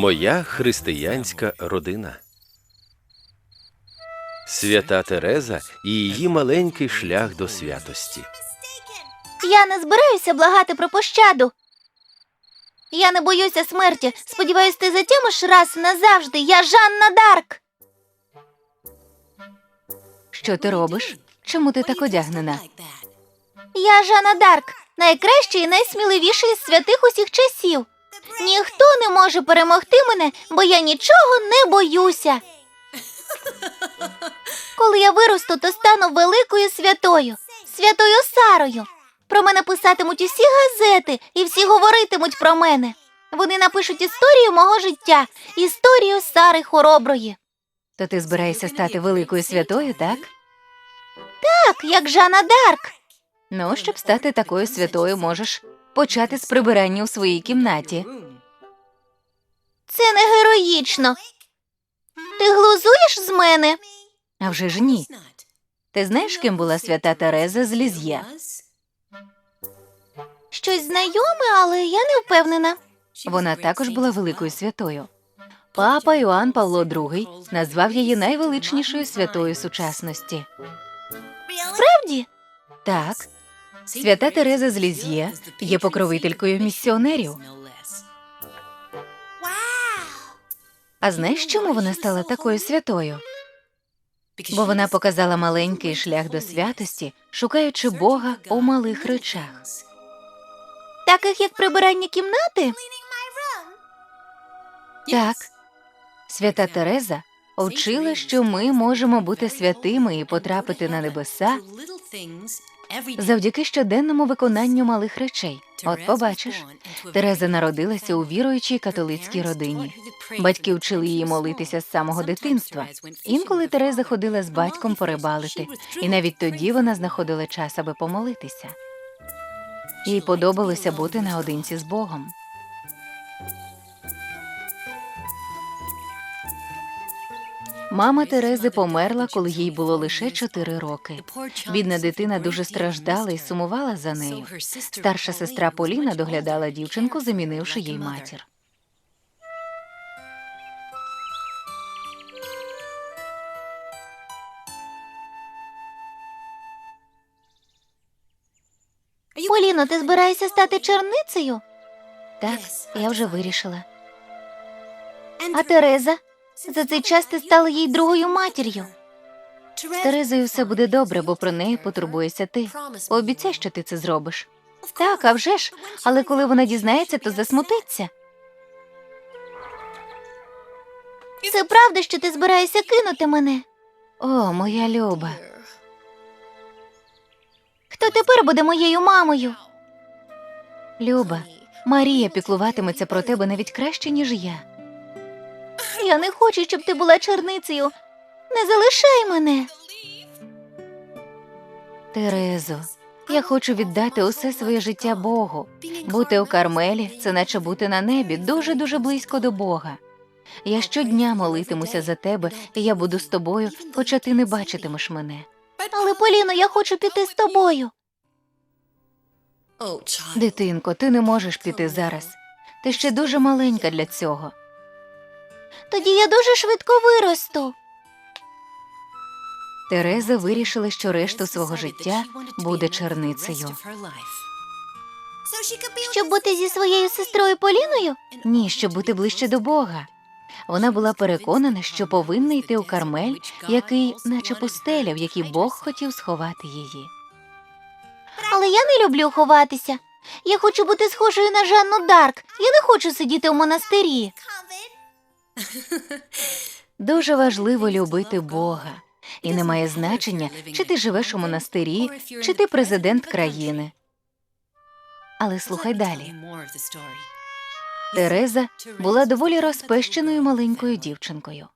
Моя християнська родина. Свята Тереза і її маленький шлях до святості. Я не збираюся благати про пощаду. Я не боюся смерті. Сподіваюсь, ти затямиш раз назавжди. Я Жанна Дарк. Що ти робиш? Чому ти так одягнена? Я Жанна Дарк, найкращий і найсміливіший із святих усіх часів. Ніхто не може перемогти мене, бо я нічого не боюся. Коли я виросту, то стану великою святою, святою Сарою. Про мене писатимуть усі газети, і всі говоритимуть про мене. Вони напишуть історію мого життя, історію Сари Хороброї. То ти збираєшся стати великою святою, так? Так, як Жанна Дарк. Ну, щоб стати такою святою, можеш почати з прибирання у своїй кімнаті. Це не героїчно. Ти глузуєш з мене? А вже ж ні. Ти знаєш, ким була свята Тереза з Ліз'є? Щось знайоме, але я не впевнена. Вона також була великою святою. Папа Іоанн Павло II назвав її найвеличнішою святою сучасності. Правді? Так, свята Тереза з Ліз'є є покровителькою місіонерів. А знаєш, чому вона стала такою святою? Бо вона показала маленький шлях до святості, шукаючи Бога у малих речах. Таких як прибирання кімнати? Так, свята Тереза вчила, що ми можемо бути святими і потрапити на небеса завдяки щоденному виконанню малих речей. От побачиш, Тереза народилася у віруючій католицькій родині. Батьки вчили її молитися з самого дитинства. Інколи Тереза ходила з батьком порибалити, і навіть тоді вона знаходила час, аби помолитися. Їй подобалося бути наодинці з Богом. Мама Терези померла, коли їй було лише 4 роки. Бідна дитина дуже страждала і сумувала за нею. Старша сестра Поліна доглядала дівчинку, замінивши їй матір. Поліно, ти збираєшся стати черницею? Так, я вже вирішила. А Тереза? За цей час ти стала їй другою матір'ю. З Терезою все буде добре, бо про неї потурбуєшся ти. Пообіцяй, що ти це зробиш. Так, а вже ж. Але коли вона дізнається, то засмутиться. Це правда, що ти збираєшся кинути мене. О, моя Люба. Хто тепер буде моєю мамою? Люба, Марія піклуватиметься про тебе навіть краще, ніж я. Я не хочу, щоб ти була черницею. Не залишай мене. Терезо, я хочу віддати усе своє життя Богу. Бути у Кармелі це наче бути на небі, дуже дуже близько до Бога. Я щодня молитимуся за тебе, і я буду з тобою, хоча ти не бачитимеш мене. Але Поліно, я хочу піти з тобою. Дитинко, ти не можеш піти зараз. Ти ще дуже маленька для цього. Тоді я дуже швидко виросту. Тереза вирішила, що решту свого життя буде черницею. Щоб бути зі своєю сестрою Поліною? Ні, щоб бути ближче до Бога. Вона була переконана, що повинна йти у Кармель, який, наче пустеля, в якій Бог хотів сховати її. Але я не люблю ховатися. Я хочу бути схожою на Жанну Дарк. Я не хочу сидіти у монастирі. Дуже важливо любити Бога, і не має значення, чи ти живеш у монастирі, чи ти президент країни. Але слухай далі. Тереза була доволі розпещеною маленькою дівчинкою.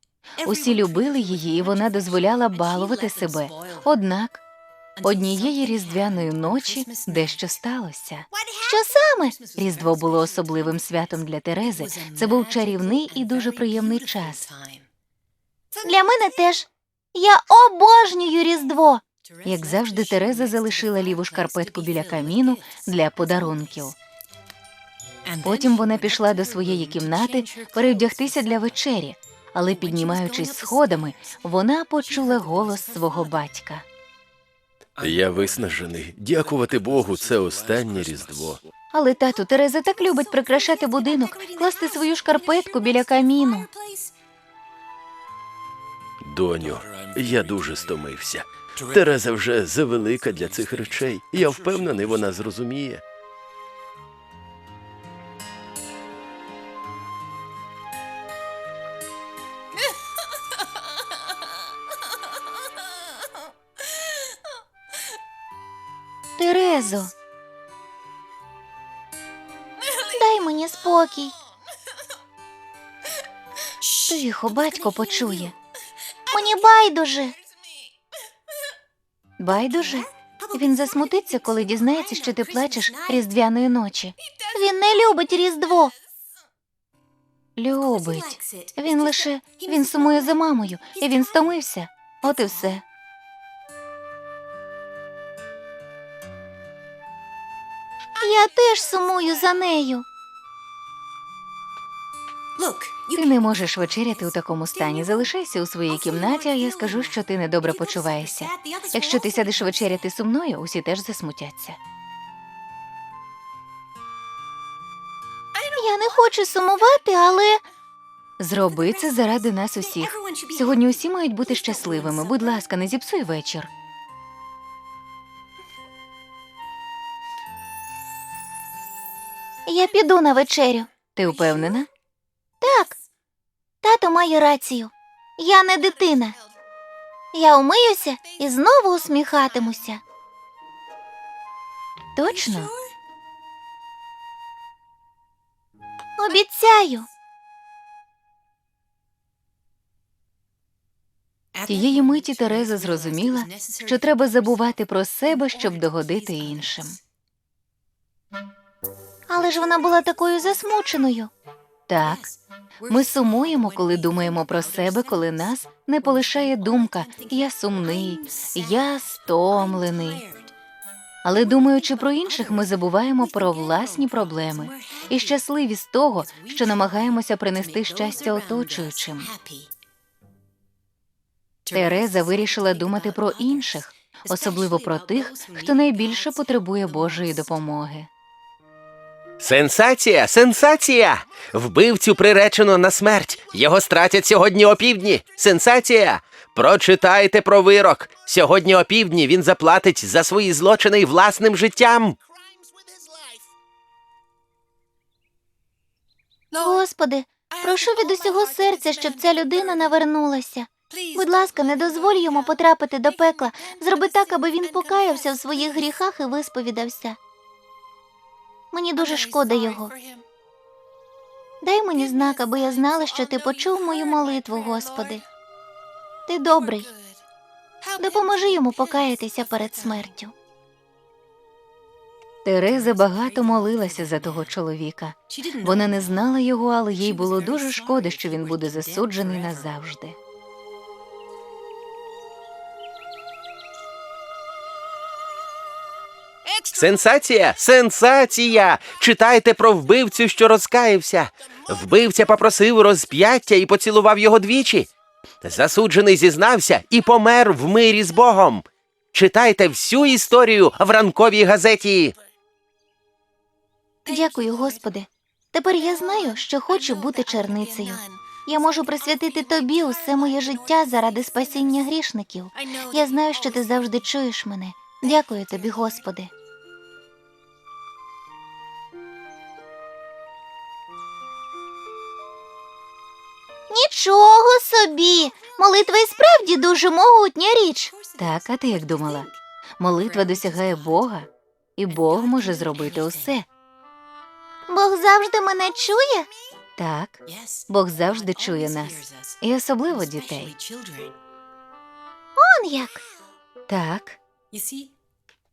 Усі любили її, і вона дозволяла балувати себе. Однак однієї різдвяної ночі дещо сталося. Що саме? Різдво було особливим святом для Терези. Це був чарівний і дуже приємний час. Для мене теж. Я обожнюю Різдво. Як завжди, Тереза залишила ліву шкарпетку біля каміну для подарунків. Потім вона пішла до своєї кімнати перевдягтися для вечері, але піднімаючись сходами, вона почула голос свого батька. Я виснажений. Дякувати Богу, це останнє Різдво. Але тату Тереза так любить прикрашати будинок, класти свою шкарпетку біля каміну. Доню, я дуже стомився. Тереза вже завелика для цих речей. Я впевнений, вона зрозуміє. Терезо, Дай мені спокій. тихо, батько почує. Мені байдуже. Байдуже. Він засмутиться, коли дізнається, що ти плачеш різдвяної ночі. Він не любить Різдво. Любить. Він лише він сумує за мамою, і він стомився. От і все. Я теж сумую за нею. Ти не можеш вечеряти у такому стані. Залишайся у своїй кімнаті, а я скажу, що ти недобре почуваєшся. Якщо ти сядеш вечеряти сумною, усі теж засмутяться. Я не хочу сумувати, але Зроби це заради нас усіх. Сьогодні усі мають бути щасливими. Будь ласка, не зіпсуй вечір. Я піду на вечерю. Ти впевнена? Так, тато має рацію. Я не дитина. Я умиюся і знову усміхатимуся. Точно? Обіцяю. Тієї миті Тереза зрозуміла, що треба забувати про себе, щоб догодити іншим. Але ж вона була такою засмученою. Так, ми сумуємо, коли думаємо про себе, коли нас не полишає думка Я сумний, я стомлений. Але думаючи про інших, ми забуваємо про власні проблеми і щасливі з того, що намагаємося принести щастя оточуючим. Тереза вирішила думати про інших, особливо про тих, хто найбільше потребує Божої допомоги. Сенсація! Сенсація! Вбивцю приречено на смерть. Його стратять сьогодні опівдні. Сенсація! Прочитайте про вирок. Сьогодні опівдні він заплатить за свої злочини й власним життям. Господи, прошу від усього серця, щоб ця людина навернулася. Будь ласка, не дозволь йому потрапити до пекла. Зроби так, аби він покаявся в своїх гріхах і висповідався. Мені дуже шкода його. Дай мені знак, аби я знала, що ти почув мою молитву, Господи. Ти добрий. Допоможи йому покаятися перед смертю. Тереза багато молилася за того чоловіка. Вона не знала його, але їй було дуже шкода, що він буде засуджений назавжди. Сенсація! Сенсація! Читайте про вбивцю, що розкаявся. Вбивця попросив розп'яття і поцілував його двічі. Засуджений зізнався і помер в мирі з Богом. Читайте всю історію в ранковій газеті. Дякую, Господи. Тепер я знаю, що хочу бути черницею. Я можу присвятити тобі усе моє життя заради спасіння грішників. Я знаю, що ти завжди чуєш мене. Дякую тобі, Господи. Нічого собі. Молитва і справді дуже могутня річ. Так, а ти як думала? Молитва досягає Бога, і Бог може зробити усе. Бог завжди мене чує. Так, Бог завжди чує нас, і особливо дітей. Он як. Так,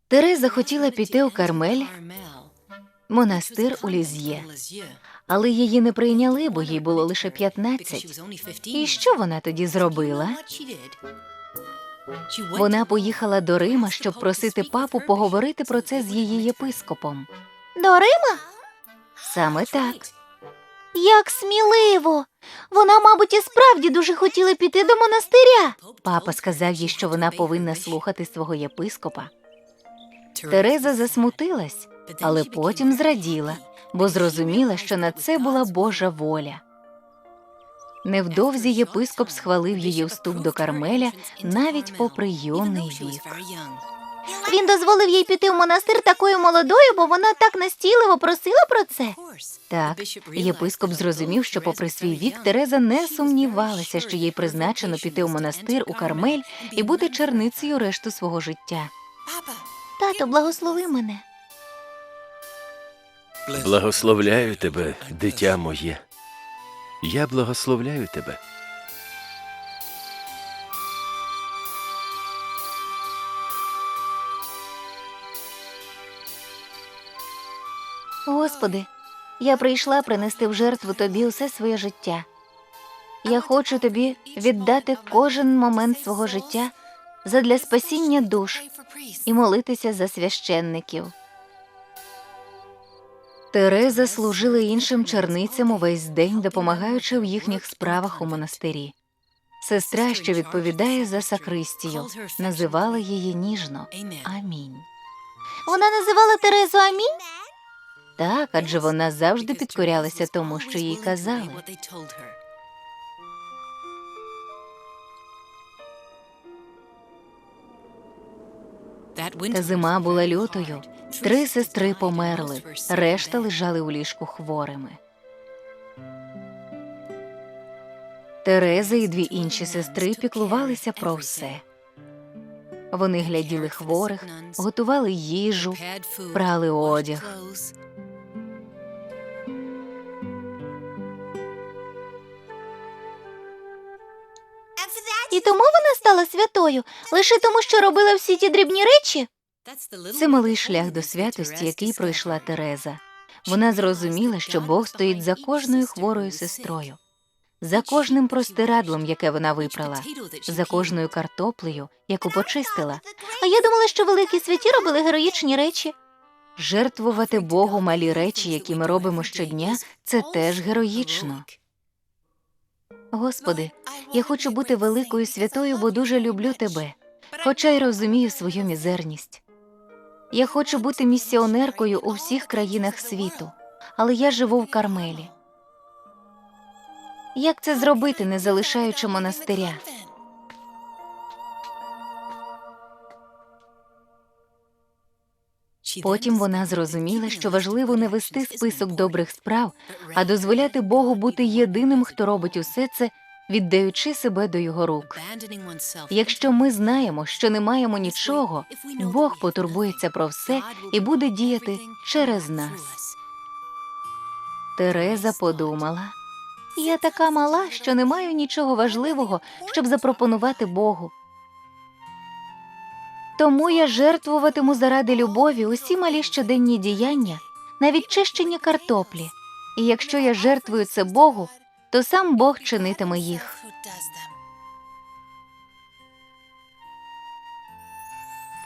Тереза хотіла піти у Кармель, монастир у Ліз'є, але її не прийняли, бо їй було лише 15. І що вона тоді зробила? Вона поїхала до Рима, щоб просити папу поговорити про це з її єпископом. До Рима? Саме так. Як сміливо! Вона, мабуть, і справді дуже хотіла піти до монастиря. Папа сказав їй, що вона повинна слухати свого єпископа. Тереза засмутилась, але потім зраділа, бо зрозуміла, що на це була Божа воля. Невдовзі єпископ схвалив її вступ до Кармеля навіть попри юний вік. Він дозволив їй піти в монастир такою молодою, бо вона так настійливо просила про це. Так, єпископ зрозумів, що, попри свій вік, Тереза не сумнівалася, що їй призначено піти у монастир у Кармель і бути черницею решту свого життя. Тато, благослови мене. Благословляю тебе, дитя моє. Я благословляю тебе. Господи, я прийшла принести в жертву тобі усе своє життя. Я хочу тобі віддати кожен момент свого життя задля спасіння душ і молитися за священників. Тереза служила іншим черницям увесь день, допомагаючи в їхніх справах у монастирі. Сестра, що відповідає за сакристію, називала її ніжно Амінь. Вона називала Терезу Амінь? Так, адже вона завжди підкорялася тому, що їй казали. Та зима була лютою. Три сестри померли, решта лежали у ліжку хворими. Тереза і дві інші сестри піклувалися про все. Вони гляділи хворих, готували їжу, прали одяг. І тому вона стала святою лише тому, що робила всі ті дрібні речі. Це малий шлях до святості, який пройшла Тереза. Вона зрозуміла, що Бог стоїть за кожною хворою сестрою, за кожним простирадлом, яке вона випрала, за кожною картоплею, яку почистила. А я думала, що великі святі робили героїчні речі. Жертвувати Богу малі речі, які ми робимо щодня, це теж героїчно. Господи, я хочу бути великою святою, бо дуже люблю тебе, хоча й розумію свою мізерність. Я хочу бути місіонеркою у всіх країнах світу, але я живу в Кармелі. Як це зробити, не залишаючи монастиря? Потім вона зрозуміла, що важливо не вести список добрих справ, а дозволяти Богу бути єдиним, хто робить усе це, віддаючи себе до його рук. Якщо ми знаємо, що не маємо нічого, Бог потурбується про все і буде діяти через нас. Тереза подумала. Я така мала, що не маю нічого важливого, щоб запропонувати Богу. Тому я жертвуватиму заради любові усі малі щоденні діяння, навіть чищення картоплі. І якщо я жертвую це Богу, то сам Бог чинитиме їх.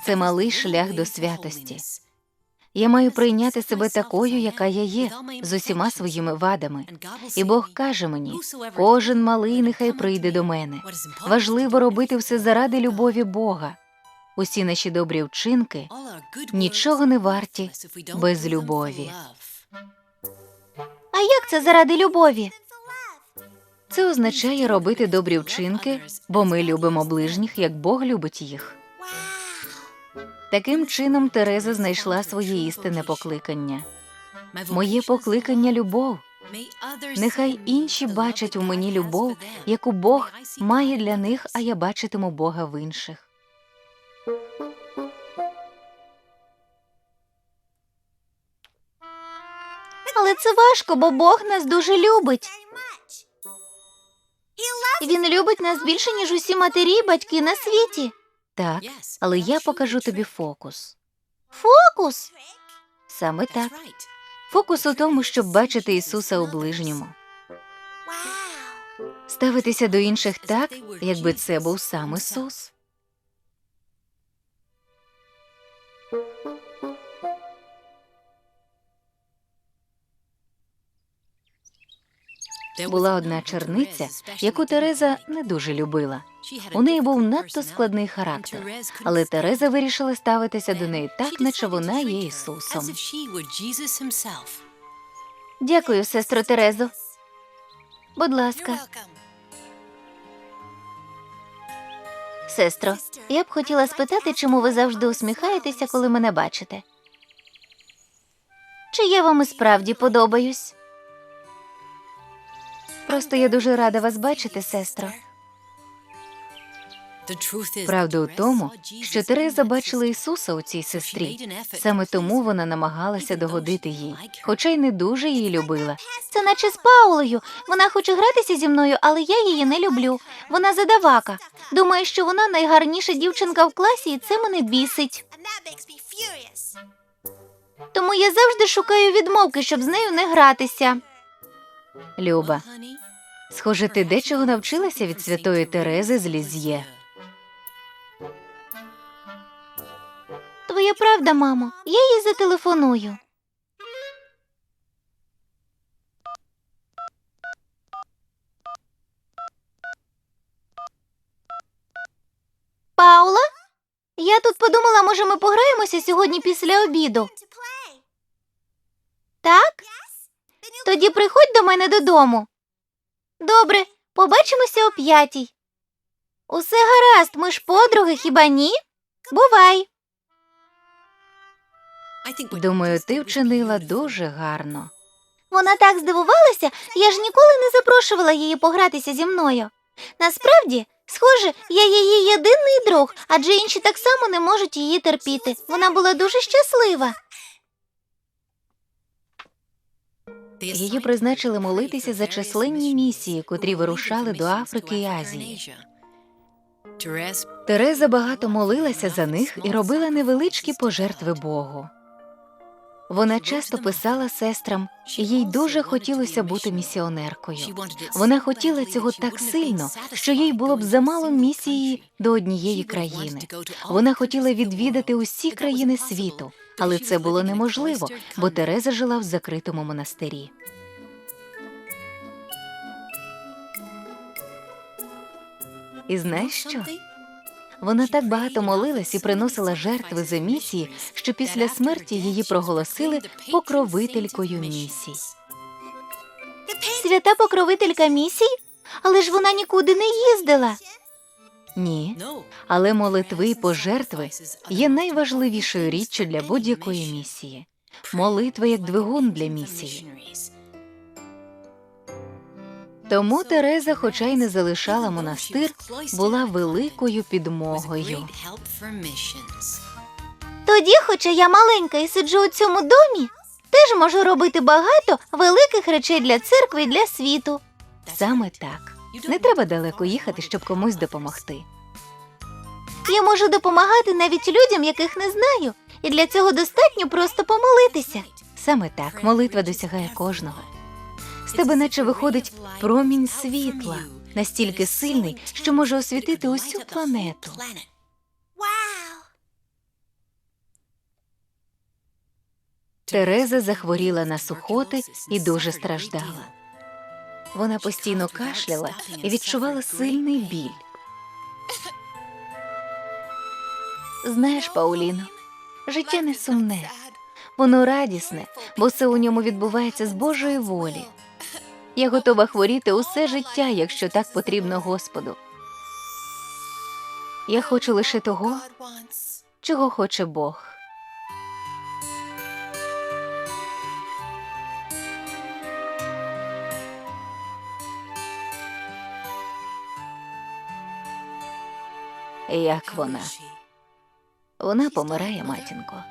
Це малий шлях до святості. Я маю прийняти себе такою, яка я є, з усіма своїми вадами. І Бог каже мені: кожен малий нехай прийде до мене. Важливо робити все заради любові Бога. Усі наші добрі вчинки нічого не варті без любові. А як це заради любові? Це означає робити добрі вчинки, бо ми любимо ближніх, як Бог любить їх. Таким чином Тереза знайшла своє істинне покликання. Моє покликання любов. Нехай інші бачать у мені любов, яку Бог має для них, а я бачитиму Бога в інших. Але це важко, бо Бог нас дуже любить. Він любить нас більше, ніж усі матері і батьки на світі. Так, але я покажу тобі фокус. Фокус. Саме так. Фокус у тому, щоб бачити Ісуса у ближньому, ставитися до інших так, якби це був сам Ісус. Була одна черниця, яку Тереза не дуже любила. У неї був надто складний характер, але Тереза вирішила ставитися до неї так, наче вона є Ісусом. Дякую, сестро Терезо. Будь ласка, сестро, я б хотіла спитати, чому ви завжди усміхаєтеся, коли мене бачите. Чи я вам і справді подобаюсь? Просто я дуже рада вас бачити, сестро. Правда у тому, що Тереза бачила Ісуса у цій сестрі. Саме тому вона намагалася догодити їй, хоча й не дуже її любила. Це наче з Паулою. Вона хоче гратися зі мною, але я її не люблю. Вона задавака. Думаю, що вона найгарніша дівчинка в класі, і це мене бісить. Тому я завжди шукаю відмовки, щоб з нею не гратися. Люба, схоже, ти дечого навчилася від святої Терези з Ліз'є. Твоя правда, мамо. Я їй зателефоную. Паула? Я тут подумала, може, ми пограємося сьогодні після обіду. Так? Тоді приходь до мене додому. Добре, побачимося о п'ятій. Усе гаразд, ми ж подруги, хіба ні? Бувай. Думаю, ти вчинила дуже гарно. Вона так здивувалася, я ж ніколи не запрошувала її погратися зі мною. Насправді, схоже, я її єдиний друг, адже інші так само не можуть її терпіти. Вона була дуже щаслива. Її призначили молитися за численні місії, котрі вирушали до Африки і Азії. Тереза багато молилася за них і робила невеличкі пожертви Богу. Вона часто писала сестрам, їй дуже хотілося бути місіонеркою. Вона хотіла цього так сильно, що їй було б замало місії до однієї країни. Вона хотіла відвідати усі країни світу, але це було неможливо, бо Тереза жила в закритому монастирі. І знаєш що? Вона так багато молилась і приносила жертви за місії, що після смерті її проголосили покровителькою місій. Свята покровителька місій? Але ж вона нікуди не їздила. Ні, але молитви і пожертви є найважливішою річчю для будь-якої місії. Молитва як двигун для місії. Тому Тереза, хоча й не залишала монастир, була великою підмогою. Тоді, хоча я маленька і сиджу у цьому домі, теж можу робити багато великих речей для церкви і для світу. Саме так. Не треба далеко їхати, щоб комусь допомогти. Я можу допомагати навіть людям, яких не знаю, і для цього достатньо просто помолитися. Саме так молитва досягає кожного. З тебе наче виходить промінь світла, настільки сильний, що може освітити усю планету. Тереза захворіла на сухоти і дуже страждала. Вона постійно кашляла і відчувала сильний біль. Знаєш, Пауліно, життя не сумне, воно радісне, бо все у ньому відбувається з Божої волі. Я готова хворіти усе життя, якщо так потрібно Господу. Я хочу лише того, чого хоче Бог. Як вона? Вона помирає, матінко.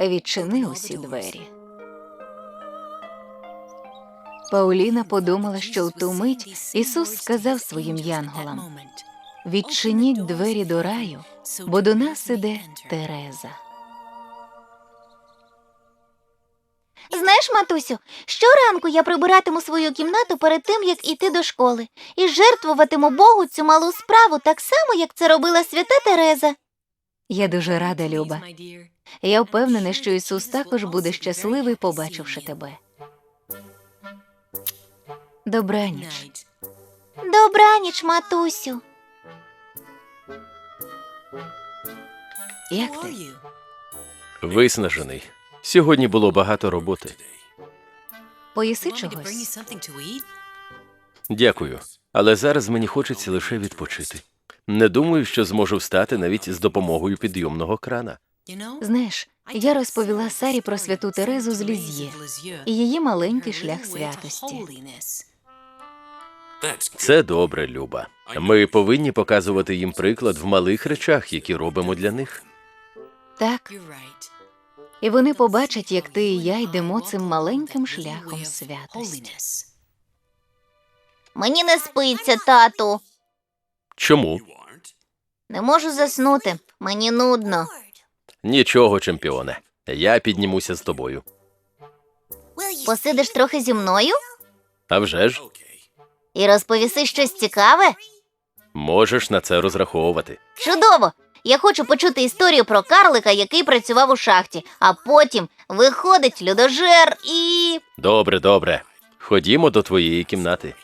Відчини усі двері. Пауліна подумала, що в ту мить Ісус сказав своїм янголам: Відчиніть двері до раю, бо до нас іде Тереза. Знаєш, матусю, щоранку я прибиратиму свою кімнату перед тим, як іти до школи, і жертвуватиму Богу цю малу справу так само, як це робила свята Тереза. Я дуже рада, Люба. Я впевнена, що Ісус також буде щасливий, побачивши тебе. Добраніч. Добраніч, матусю. Як ти? Виснажений. Сьогодні було багато роботи. Поїси чогось? Дякую. Але зараз мені хочеться лише відпочити. Не думаю, що зможу встати навіть з допомогою підйомного крана. Знаєш, я розповіла Сарі про святу Терезу з Лізьє і її маленький шлях святості. Це добре, Люба. Ми повинні показувати їм приклад в малих речах, які робимо для них. Так, і вони побачать, як ти і я йдемо цим маленьким шляхом святості. Мені не спиться, тату. Чому? Не можу заснути. Мені нудно. Нічого, чемпіоне. Я піднімуся з тобою. Посидиш трохи зі мною А вже ж, і розповіси щось цікаве? можеш на це розраховувати. Чудово! Я хочу почути історію про карлика, який працював у шахті, а потім виходить людожер і. Добре, добре. Ходімо до твоєї кімнати.